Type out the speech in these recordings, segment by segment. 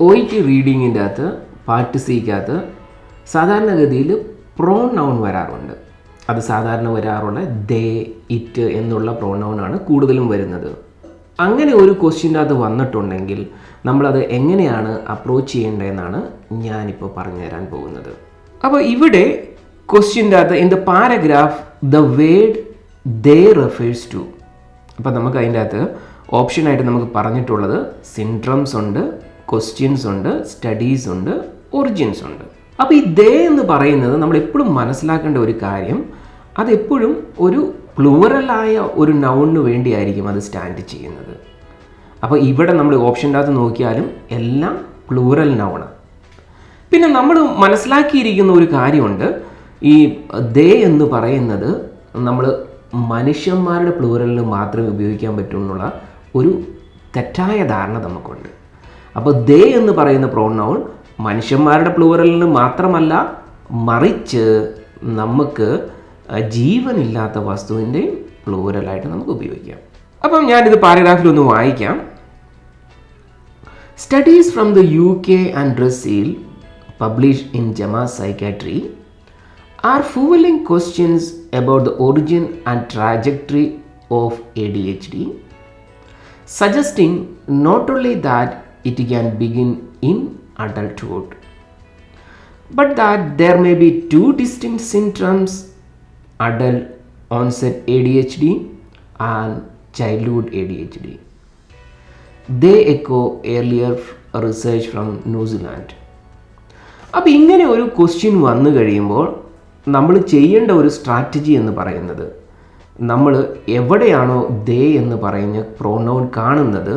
O T റീഡിങ്ങിന്റെ അകത്ത് part സിക്കകത്ത് സാധാരണഗതിയിൽ prawn noun വരാറുണ്ട്. അത് സാധാരണ വരാറുള്ള ദേ ഇറ്റ് എന്നുള്ള പ്രോണൗണാണ് കൂടുതലും വരുന്നത്. അങ്ങനെ ഒരു ക്വസ്റ്റ്യന്റെ അത് വന്നിട്ടുണ്ടെങ്കിൽ നമ്മളത് എങ്ങനെയാണ് അപ്രോച്ച് ചെയ്യേണ്ടതെന്നാണ് ഞാനിപ്പോൾ പറഞ്ഞു തരാൻ പോകുന്നത്. അപ്പോൾ ഇവിടെ ക്വസ്റ്റ്യന്റെ അകത്ത് in the paragraph the word they refers to അപ്പോൾ നമുക്ക് അതിന്റെ അകത്ത് ഓപ്ഷനായിട്ട് നമുക്ക് പറഞ്ഞിട്ടുള്ളത് സിൻഡ്രംസ് ഉണ്ട് ക്വസ്റ്റ്യൻസ് ഉണ്ട് സ്റ്റഡീസ് ഉണ്ട് ഒറിജിൻസ് ഉണ്ട്. അപ്പോൾ ഈ ദേ എന്ന് പറയുന്നത് നമ്മൾ എപ്പോഴും മനസ്സിലാക്കേണ്ട ഒരു കാര്യം അതെപ്പോഴും ഒരു പ്ലൂറലായ ഒരു നൗണിന് വേണ്ടിയായിരിക്കും അത് സ്റ്റാൻഡ് ചെയ്യുന്നത്. അപ്പോൾ ഇവിടെ നമ്മൾ ഓപ്ഷന്റെ നോക്കിയാലും എല്ലാം പ്ലൂറൽ നൗണാണ് പിന്നെ നമ്മൾ മനസ്സിലാക്കിയിരിക്കുന്ന ഒരു കാര്യമുണ്ട് ഈ ദേ എന്ന് പറയുന്നത് നമ്മൾ മനുഷ്യന്മാരുടെ പ്ലൂറലിന് മാത്രമേ ഉപയോഗിക്കാൻ പറ്റൂ എന്നുള്ള ഒരു തെറ്റായ ധാരണ നമുക്കുണ്ട്. അപ്പോൾ ദേ എന്ന് പറയുന്ന പ്രോണൗൺ മനുഷ്യന്മാരുടെ പ്ലൂവറലിന് മാത്രമല്ല മറിച്ച് നമുക്ക് ജീവനില്ലാത്ത വസ്തുവിന്റെയും പ്ലൂവറലായിട്ട് നമുക്ക് ഉപയോഗിക്കാം. അപ്പം ഞാനിത് പാരഗ്രാഫിൽ ഒന്ന് വായിക്കാം. Studies from the U K and Brazil publish in JAMA Psychiatry are fuelling questions about the origin and trajectory of A D H D suggesting not only that it can begin in adulthood, but that there may be two distinct syndromes adult onset ADHD and childhood ADHD. They echo earlier research from New Zealand. അപ്പോൾ ഇങ്ങനെ ഒരു question വന്നു കഴിയുമ്പോൾ നമ്മൾ ചെയ്യേണ്ട ഒരു strategy എന്ന് പറയുന്നത് നമ്മൾ എവിടെയാണോ ദേ എന്ന് പറയുന്ന പ്രോണൗൺ കാണുന്നത്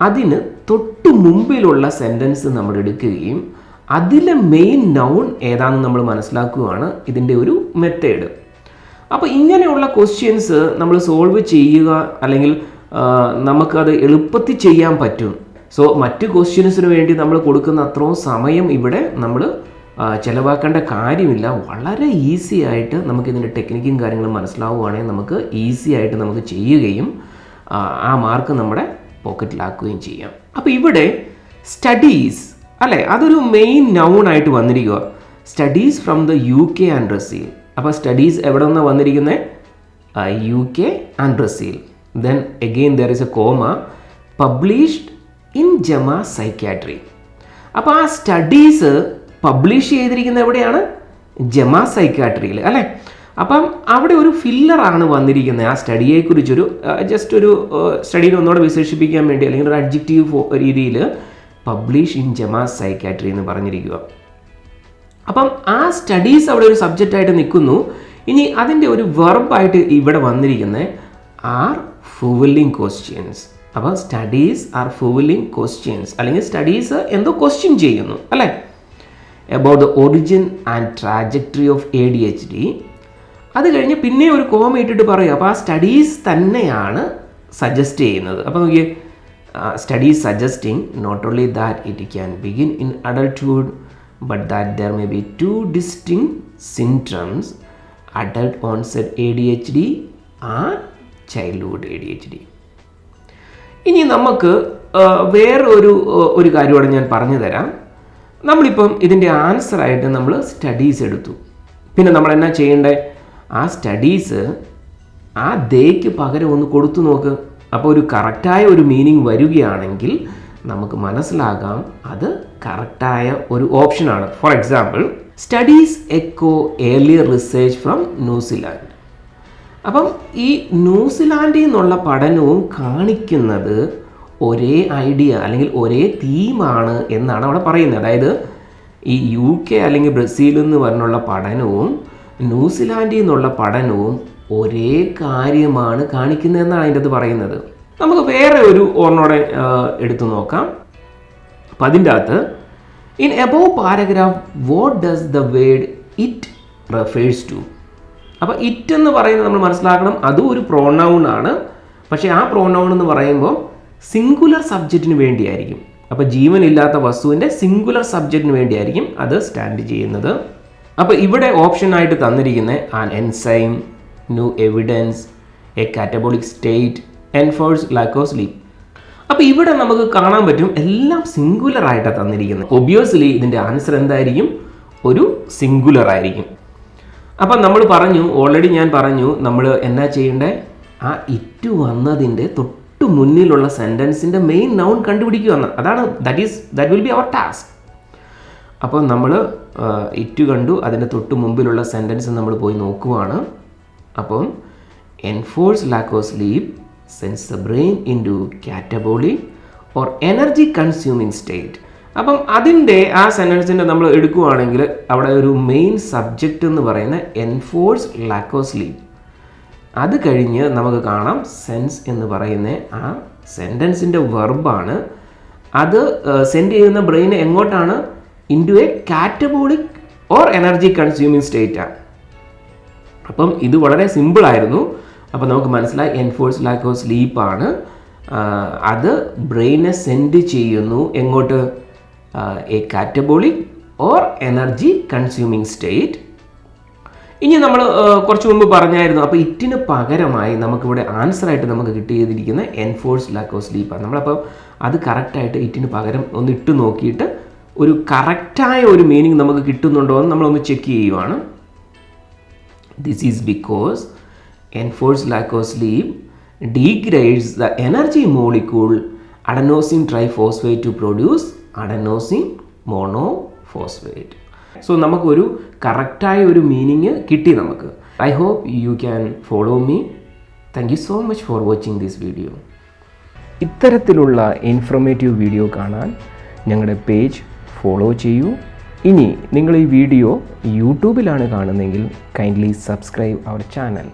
അതിന് തൊട്ട് മുമ്പിലുള്ള സെന്റൻസ് നമ്മൾ എടുക്കുകയും അതിലെ മെയിൻ നൗൺ ഏതാണെന്ന് നമ്മൾ മനസ്സിലാക്കുകയാണ് ഇതിന്റെ ഒരു മെത്തേഡ് അപ്പോൾ ഇങ്ങനെയുള്ള ക്വസ്റ്റ്യൻസ് നമ്മൾ സോൾവ് ചെയ്യുക അല്ലെങ്കിൽ നമുക്കത് എളുപ്പത്തിൽ ചെയ്യാൻ പറ്റും. സോ മറ്റ് ക്വസ്റ്റ്യൻസിന് വേണ്ടി നമ്മൾ കൊടുക്കുന്ന അത്രയും സമയം ഇവിടെ നമ്മൾ ചിലവാക്കേണ്ട കാര്യമില്ല. വളരെ ഈസി ആയിട്ട് നമുക്കിതിന്റെ ടെക്നിക്കും കാര്യങ്ങളും മനസ്സിലാവുകയാണെങ്കിൽ നമുക്ക് ഈസി ആയിട്ട് നമുക്ക് ചെയ്യുകയും ആ മാർക്ക് നമ്മുടെ പോക്കറ്റിലാക്കുകയും ചെയ്യാം. അപ്പോൾ ഇവിടെ സ്റ്റഡീസ് അല്ലേ? അതൊരു മെയിൻ നൗൺ ആയിട്ട് വന്നിരിക്കുക studies from the U K and Brazil അപ്പോൾ സ്റ്റഡീസ് എവിടെ നിന്നാണ് വന്നിരിക്കുന്നത് U K and Brazil then again there is a comma published in JAMA Psychiatry അപ്പോൾ ആ സ്റ്റഡീസ് പബ്ലിഷ് ചെയ്തിരിക്കുന്നത് എവിടെയാണ്? ജമ സൈക്യാട്രിയിൽ അല്ലേ? അപ്പം അവിടെ ഒരു ഫില്ലറാണ് വന്നിരിക്കുന്നത്. ആ സ്റ്റഡിയെക്കുറിച്ചൊരു ജസ്റ്റ് ഒരു സ്റ്റഡീനെ ഒന്നുകൂടെ വിശേഷിപ്പിക്കാൻ വേണ്ടി അല്ലെങ്കിൽ ഒരു അഡ്ജക്റ്റീവ് രീതിയിൽ പബ്ലിഷ് ഇൻ ജമ സൈക്കാട്രി എന്ന് പറഞ്ഞിരിക്കുക. അപ്പം ആ സ്റ്റഡീസ് അവിടെ ഒരു സബ്ജക്റ്റായിട്ട് നിൽക്കുന്നു. ഇനി അതിന്റെ ഒരു വെർബായിട്ട് ഇവിടെ വന്നിരിക്കുന്നത് ആർ ഫുവലിംഗ് ക്വസ്റ്റ്യൻസ് അപ്പോൾ സ്റ്റഡീസ് ആർ ഫുവലിംഗ് ക്വസ്റ്റ്യൻസ് അല്ലെങ്കിൽ സ്റ്റഡീസ് എന്തോ ക്വസ്റ്റ്യൻ ചെയ്യുന്നു അല്ലേ? About the origin and trajectory of A D H D അത് കഴിഞ്ഞ് പിന്നെ ഒരു കോമ ഇട്ടിട്ട് പറയും. അപ്പോൾ ആ സ്റ്റഡീസ് തന്നെയാണ് സജസ്റ്റ് ചെയ്യുന്നത്. അപ്പോൾ നോക്കിയേ studies suggesting not only that it can begin in adulthood but that there may be two distinct symptoms adult onset A D H D ആ childhood A D H D ഇനി നമുക്ക് വേറൊരു വേറെ ഒരു ഒരു കാര്യമാണ് ഞാൻ പറഞ്ഞു തരാം. നമ്മളിപ്പം ഇതിന്റെ ആൻസറായിട്ട് നമ്മൾ സ്റ്റഡീസ് എടുത്തു. പിന്നെ നമ്മൾ എന്നാ ചെയ്യേണ്ടത് ആ സ്റ്റഡീസ് ആ ദേക്ക് പകരം ഒന്ന് കൊടുത്തു നോക്ക്. അപ്പോൾ ഒരു കറക്റ്റായ ഒരു മീനിങ് വരികയാണെങ്കിൽ നമുക്ക് മനസ്സിലാകാം അത് കറക്റ്റായ ഒരു ഓപ്ഷനാണ് for example studies echo earlier research from New Zealand അപ്പം ഈ ന്യൂസിലാൻഡിൽ നിന്നുള്ള പഠനവും കാണിക്കുന്നത് ഒരേ ഐഡിയ അല്ലെങ്കിൽ ഒരേ തീമാണ് എന്നാണ് അവിടെ പറയുന്നത്. അതായത് ഈ യു കെ അല്ലെങ്കിൽ ബ്രസീലെന്ന് പറഞ്ഞുള്ള പഠനവും ന്യൂസിലാൻഡിൽ നിന്നുള്ള പഠനവും ഒരേ കാര്യമാണ് കാണിക്കുന്നതെന്നാണ് അതിന്റെ അത് പറയുന്നത്. നമുക്ക് വേറെ ഒരു ഓർണോടെ എടുത്തു നോക്കാം. അപ്പം അതിന്റെ അകത്ത് in above paragraph what does the word it refers to അപ്പോൾ ഇറ്റ് എന്ന് പറയുന്നത് നമ്മൾ മനസ്സിലാക്കണം. അതും ഒരു പ്രോണൗൺ ആണ്. പക്ഷേ ആ പ്രോണൗൺ എന്ന് പറയുമ്പോൾ സിംഗുലർ സബ്ജക്റ്റിന് വേണ്ടിയായിരിക്കും. അപ്പോൾ ജീവനില്ലാത്ത വസ്തുവിന്റെ സിംഗുലർ സബ്ജക്റ്റിന് വേണ്ടിയായിരിക്കും അത് സ്റ്റാൻഡ് ചെയ്യുന്നത്. അപ്പോൾ ഇവിടെ ഓപ്ഷനായിട്ട് തന്നിരിക്കുന്ന an enzyme new evidence a catabolic state enforced lack of sleep അപ്പോൾ ഇവിടെ നമുക്ക് കാണാൻ പറ്റും എല്ലാം സിംഗുലർ ആയിട്ടാണ് തന്നിരിക്കുന്നത്. ഒബിയസ്ലി ഇതിന്റെ ആൻസർ എന്തായിരിക്കും? ഒരു സിംഗുലർ ആയിരിക്കും. അപ്പം നമ്മൾ പറഞ്ഞു ഓൾറെഡി ഞാൻ പറഞ്ഞു നമ്മൾ എന്നാ ചെയ്യേണ്ടേ? ആ ഇറ്റ് വന്നതിന്റെ തൊട്ട് മുന്നിലുള്ള സെന്റൻസിന്റെ മെയിൻ നൗൺ കണ്ടുപിടിക്കുക അതാണ് that is that will be our task അപ്പോൾ നമ്മൾ ഇറ്റ് കണ്ടു. അതിന്റെ തൊട്ട് മുമ്പിലുള്ള സെന്റൻസ് നമ്മൾ പോയി നോക്കുവാണ്. അപ്പം enforced lack of sleep sends the brain into catabolic or energy consuming state അപ്പം അതിന്റെ ആ സെന്റൻസിന്റെ നമ്മൾ എടുക്കുവാണെങ്കിൽ അവിടെ ഒരു മെയിൻ സബ്ജക്റ്റ് എന്ന് പറയുന്ന എൻഫോഴ്സ് ലാക്ക് ഓഫ് സ്ലീപ്പ് അത് കഴിഞ്ഞ് നമുക്ക് കാണാം സെൻസ് എന്ന് പറയുന്ന ആ സെന്റൻസിന്റെ വെർബാണ് അത് സെൻഡ് ചെയ്യുന്ന ബ്രെയിൻ എങ്ങോട്ടാണ്? Into a catabolic or energy consuming സ്റ്റേറ്റാണ് അപ്പം ഇത് വളരെ സിമ്പിളായിരുന്നു അപ്പം നമുക്ക് മനസ്സിലായി എൻഫോഴ്സ് ലാക്ക് ഓഫ് സ്ലീപ്പാണ് അത് ബ്രെയിനെ സെൻഡ് ചെയ്യുന്നു എങ്ങോട്ട്? A catabolic or energy consuming state ഇനി നമ്മൾ കുറച്ച് മുമ്പ് പറഞ്ഞായിരുന്നു. അപ്പോൾ ഇറ്റിന് പകരമായി നമുക്കിവിടെ ആൻസർ ആയിട്ട് നമുക്ക് കിട്ടിയിരിക്കുന്ന എൻഫോഴ്സ് ലാക്ക് ഓഫ് സ്ലീപ്പാണ് നമ്മളപ്പോൾ അത് കറക്റ്റായിട്ട് ഇറ്റിന് പകരം ഒന്ന് ഇട്ട് നോക്കിയിട്ട് ഒരു കറക്റ്റായ ഒരു മീനിങ് നമുക്ക് കിട്ടുന്നുണ്ടോ എന്ന് നമ്മളൊന്ന് ചെക്ക് ചെയ്യുവാണ്. This is because enforced lack degrades the degrades the energy molecule adenosine triphosphate to produce adenosine monophosphate. So നമുക്കൊരു കറക്റ്റായ ഒരു മീനിങ് കിട്ടി നമുക്ക്. I hope you can follow me thank you so much for watching this video ഇത്തരത്തിലുള്ള informative video കാണാൻ ഞങ്ങളുടെ page follow ചെയ്യൂ. ഇനി നിങ്ങൾ ഈ വീഡിയോ യൂട്യൂബിലാണ് കാണുന്നതെങ്കിൽ കൈൻഡ്ലി സബ്സ്ക്രൈബ് അവർ ചാനൽ